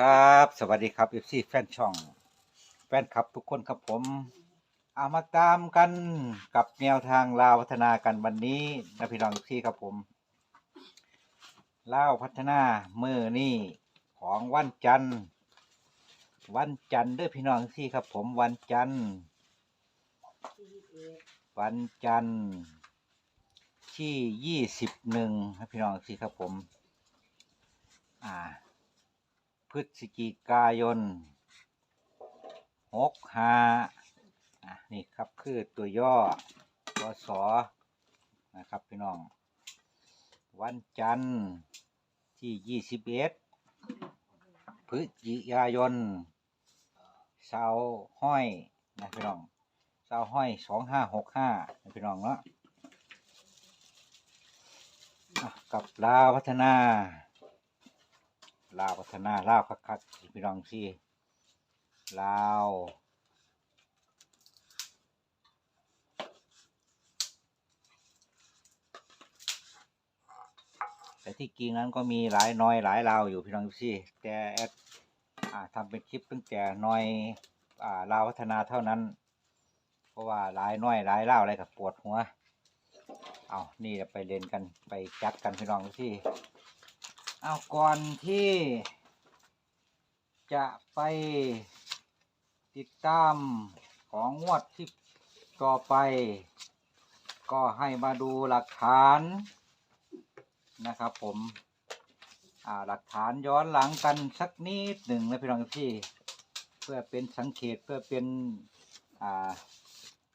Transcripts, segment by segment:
ครับ สวัสดีครับ FC แฟนช่อง แฟนคลับทุกคนครับผมเอามาตามกันกับแนวทางลาวพัฒนากันวันนี้นะพี่น้อง FC ครับผมลาวพัฒนาเมื่อนี่ของวันจันทร์ วันจันทร์เด้อพี่น้อง FC ครับผมวันจันทร์ วันจันทร์ที่ยี่สิบหนึ่งพี่น้อง FC ครับผม อ่า พฤศจิกายนหกห้าอะนี่ครับคือตัวย่อวสนะครับพี่น้อง วันจันทร์ที่ยี่สิบเอ็ดพฤศจิกายนเสาห้อยนะพี่น้องเสาห้อยสองห้าหกห้านะพี่น้องเนาะกับลาวพัฒนา ลาวพัฒนาลาวคักๆพี่น้องสิลาวแต่ที่จริงนั้นก็มีหลายน้อยหลายลาวอยู่พี่น้องสิแต่แอดอ่าทำเป็นคลิปตั้งแต่น้อยอลาวพัฒนาเท่านั้น เพราะว่าหลายน้อยหลายลาวอะไรกับปวดหัวเอานี่เราไปเล่นกันไปจัดกันพี่น้องสิ เอาก่อนที่จะไปติดตามของงวดที่ต่อไป ก็ให้มาดูหลักฐานนะครับผมอ่าหลักฐานย้อนหลังกันสักนิดหนึ่งนะพี่น้องพี่เพื่อเป็นสังเกตเพื่อเป็นอ่า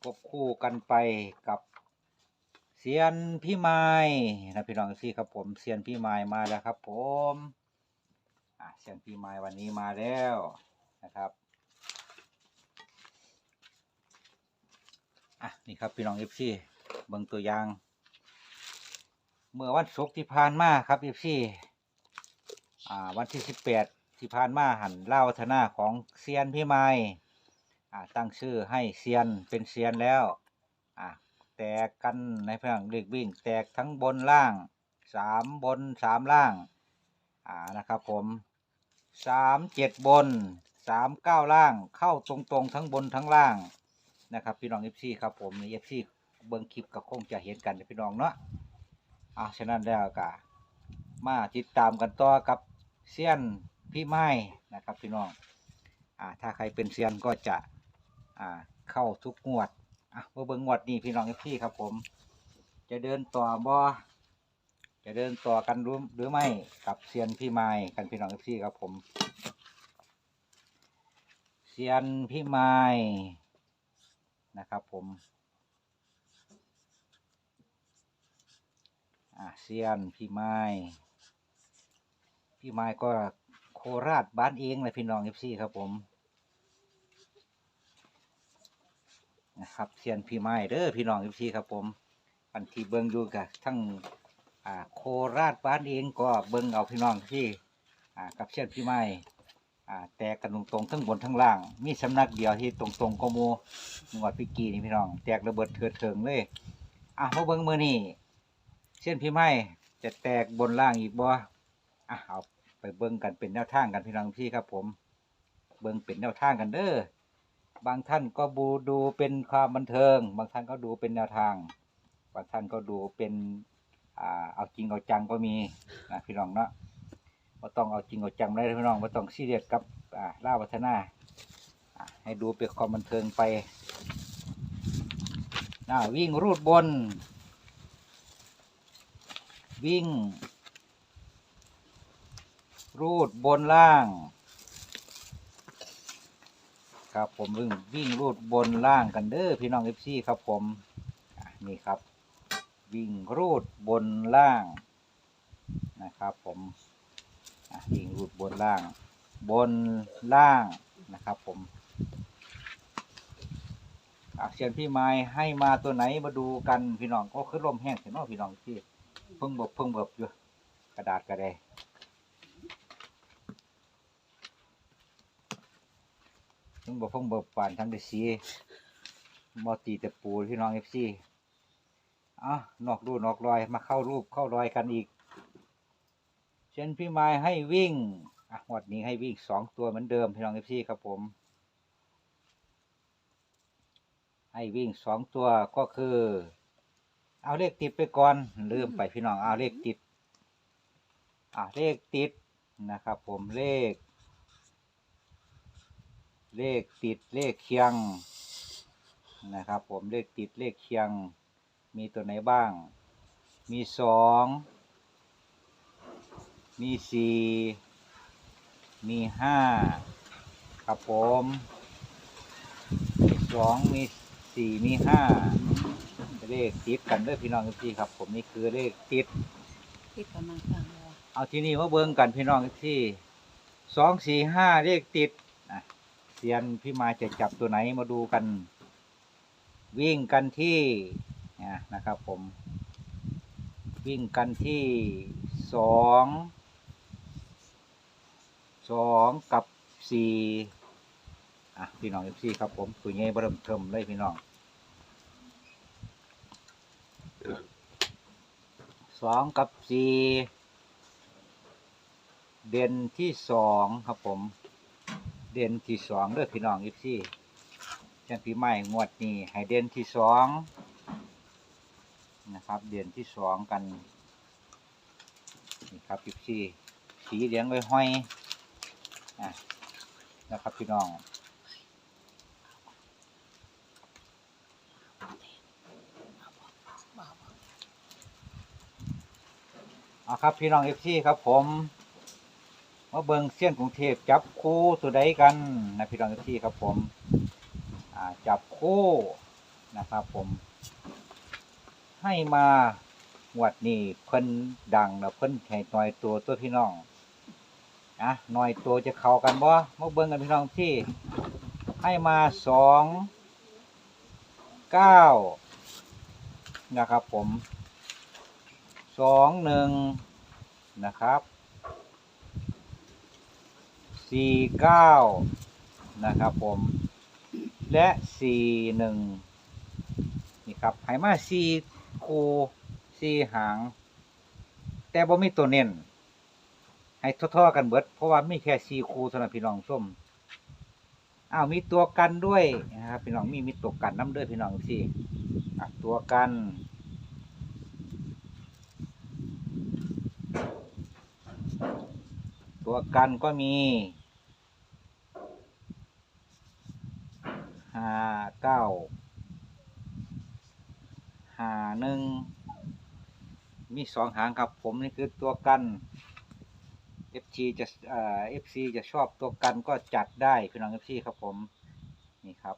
ควบคู่กันไปกับ เซียนพี่ไม้นะพี่น้องซี่ครับผมเซียนพี่ไม้มาแล้วครับ ผมอะเซียนพี่ไม้วันนี้มาแล้วนะครับอะนี่ครับพี่น้องเอฟซีเบิ่งตัวอย่าง เมื่อวันศุกร์ที่ผ่านมาครับเอฟซีอ่าวันที่สิบแปดที่ผ่านมาหันเล่าวัฒนาของเซียนพี่ไม้อ่าตั้งชื่อให้เซียนเป็นเซียนแล้วอ่า แตกกันในพลังเล็กวิ่ง แตกทั้งบนล่างสามบนสามล่าง อ่านะครับผมสามเจ็ดบนสามเก้าล่าง เข้าตรงๆทั้งบนทั้งล่างนะครับพี่น้องเอฟซีครับผมเอฟซีเบิ้งคลิปก็คงจะเห็นกันนพี่น้องเนาะอ่าฉะนั้นแล้วก็มาติดตามกันต่อกับเซียนพี่ไม้นะครับพี่น้องอ่าถ้าใครเป็นเซียนก็จะอ่าเข้าทุกงวด อะมาเบิ่งงวดนี้พี่น้องพี่ครับผม จะเดินต่อบ่จะเดินต่อกันรู้หรือไม่กับเซียนพี่ไม้กันพี่น้องพี่ครับผมเซียนพี่ไม้นะครับผมอะเซียนพี่ไม้พี่ไม้ก็โคราชบ้านเองเลยพี่น้องพี่ครับผม นะครับเซียนพี่ไม้เด้อพี่น้องพี่ครับผมอันที่เบิ่งอยู่กับทั้งอ่าโคราชบ้านเองก็เบิ่งเอาพี่น้องที่อ่ากับเซียนพี่ไม้อ่าแต่กันตรงๆทั้งบนทั้งล่าง มีสำนักเดียวที่ตรงๆก็โมงวดพี่กีนี่พี่น้อง แตกระเบิดเถิดเถิงเลยอะมาเบิ่งมือนี่เซียนพี่ไม้จะแตกบนล่างอีกบ่อะเอาไปเบิ่งกันเป็นแนวทางกันพี่น้องพี่ครับผม เบิ่งเป็นแนวทางกันเด้อ บางท่านก็บูดูเป็นความบันเทิง บางท่านก็ดูเป็นแนวทาง บางท่านก็ดูเป็นอ่าเอาจริงเอาจังก็มีนะพี่น้องเนาะก็ต้องเอาจริงเอาจังไม่ได้พี่น้องไม่ต้องซีเรียสกับอ่าล่าวัฒนาอ่าให้ดูเป็นความบันเทิงไปน่าวิ่งรูดบน วิ่ง รูดบนล่าง ครับ ผมวิ่งวิ่งรูดบนล่างกันเด้อพี่น้องเอฟซีครับผมนี่ครับ วิ่งรูดบนล่างนะครับผมวิ่งรูดบนล่าง บนล่างนะครับ ผมอะเชียนพี่ไม้ให้มาตัวไหนมาดูกันพี่น้องก็คือลมแห้งเห็นไหมพี่น้องที่เพิ่งเบิบเพิ่งเบิบอยู่กระดาษกระไดเพิ่งบอกเพิ่งบอกป่านทั้งเดซีมอตีแต่ปูพี่น้องเอฟซีอะนอกรูนอกรอยมาเข้ารูปเข้ารอยกันอีกเช่นพี่ไม้ให้วิ่งอะงวดนี้ให้วิ่งสองตัวเหมือนเดิมพี่น้องเอฟซีครับผม ให้วิ่งสองตัวก็คือ เอาเลขติดไปก่อนลืมไปพี่น้องเอาเลขติดอะเลขติดนะครับผมเลข เลขติดเลขเคียงนะครับ ผมเลขติดเลขเคียง มีตัวไหนบ้าง มีสองมีสี่มีห้าครับผมมีสองมีสี่มีห้าเลขติดกันเด้วยพี่น้องพี่ครับ ผมนี่คือเลขติดที่กำลังฟังเราเอาที่นี่มาเบิ่งกันพี่น้องที่สองสี่ห้าเลขติดอะเซียนพี่มาจะจับตัวไหนมาดูกัน วิ่งกันที่อะนะครับผม วิ่งกันที่สองสองกับสี่อะพี่น้องพี่ครับผมตัวใหญ่เบิ่มเทิมเลยพี่น้องสองกับสี่เด่นที่สองครับผม เด่นที่สองเด้อพี่น้องอีซี่จังพี่ใหม่งวดนี้ให้เด่นที่สองนะครับ เด่นที่สองกันนี่ครับอีซี่สีเหลืองไว้ห้อยอะนะครับพี่น้องเอาครับพี่น้องเอฟซีครับผม มาเบิงเสี้ยนกรุงเทพจับคู่ตัวใดกันนะพี่น้องเอฟซีครับผมจับคู่นะครับผม ให้มาหวดนี้เพิ่นดังแล้วเพิ่นให้หน่อยตัวตัวพี่น้องอะหน่อยตัวจะเข้ากันบ่มาเบิงกันพี่น้องที่ให้มาสองเก้านะครับผมสองหนึ่งนะครับ สี่เก้านะครับผม และสี่หนึ่งนี่ครับไหมาสี่คูสี่หาง แต่บ่มีตัวเน้นให้ท่อๆกันเบิด เพราะว่ามีแค่สี่คูเท่านั้นพี่น้องส้มอ้าวมีตัวกันด้วยนะครับพี่น้องมีมีตัวกันน้ำด้วยพี่น้องสิอ่ตัวกันตัวกันก็มีห้า เก้าหาหนึ่งมีสองหางครับผมนี่คือตัวกัน FC จะเอ่อ FC จะชอบตัวกันก็จัดได้พี่น้อง FC ครับผมนี่ครับ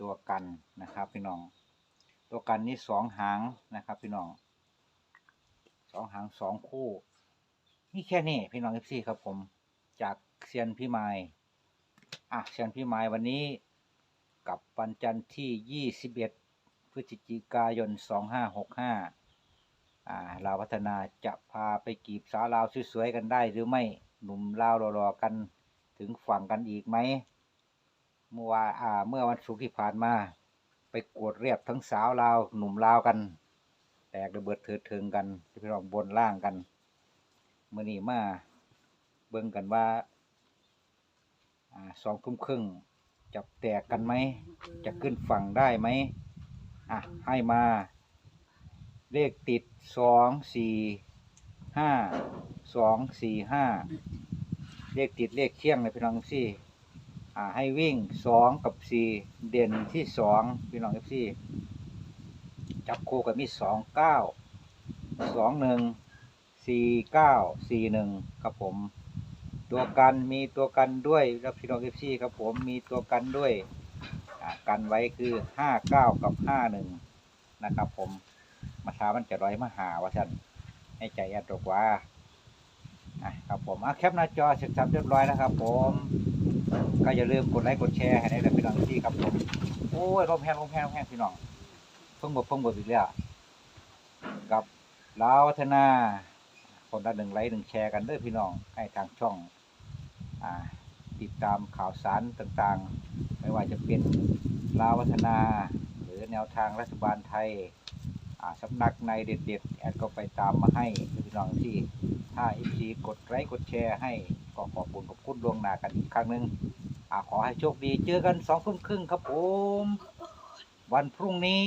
ตัวกันนะครับพี่น้อง ตัวกันนี่สองหางนะครับพี่น้องสองหางสองคู่นี่แค่นี้พี่น้องเอฟซีครับผมจากเซียนพี่ไม้อะเซียนพี่ไม้วันนี้ กับวันจันทร์ที่ 21 พฤศจิกายน 2565อ่าลาวพัฒนาจะพาไปกีบสาวลาวสวยๆกันได้หรือไม่หนุ่มลาวรอๆกันถึงฝั่งกันอีกไหมเมื่อวานอ่าเมื่อวันศุกร์ที่ผ่านมา ไปกวดเรียบทั้งสาวลาวหนุ่มลาวกัน แตกระเบิดเถิดเทิงกันพี่น้องบนล่างกันมื่อนี้มาเบิ่งกันว่าอ่าสองทุ่มครึ่ง จะแตกกันไหม จะขึ้นฝั่งได้ไหมอะ ให้มา เลขติดสองสี่ห้าสองสี่ห้าเลขติดเลขเคี่ยงเลยพี่น้องซี่อ่าให้วิ่งสองกับสี่เด่นที่สองพี่น้องซี่จับคู่กับมีสองเก้าสองหนึ่งสี่เก้าสี่หนึ่งครับผม ตัวกันมีตัวกันด้วยแล้วพี่น้องเอฟซีครับผมมีตัวกันด้วยกันไว้คือห้าเก้ากับห้าหนึ่งนะครับ ผมมาช้ามันจะร้อยมาหาว่าฉันให้ใจแอดตกว่าอะครับผมอะแคปหน้าจอเสร็จสับเรียบร้อยนะครับ ผมก็อย่าลืมกดไลค์กดแชร์ให้ได้เลยพี่น้องที่ครับผมโอ้ยลมแห้งลมแห้งลมแห้งพี่น้องเพิ่งบดเพิ่งบดอีกแล้วกับลาวัฒนา คนละหนึ่งไลค์หนึ่งแชร์กันเด้อพี่น้องให้ทางช่อง ติดตามข่าวสารต่างๆ ไม่ว่าจะเป็นลาวัฒนา หรือแนวทางรัฐบาลไทยสำนักในเด็ดๆ แอดก็ไปตามมาให้พี่น้องที่ถ้า FC กดไลค์กดแชร์ให้ก็ขอบคุณขอบคุณดวงหนากันอีกครั้งหนึ่งอขอให้โชคดีเจอกันสองทุ่มครึ่งครับผม วันพรุ่งนี้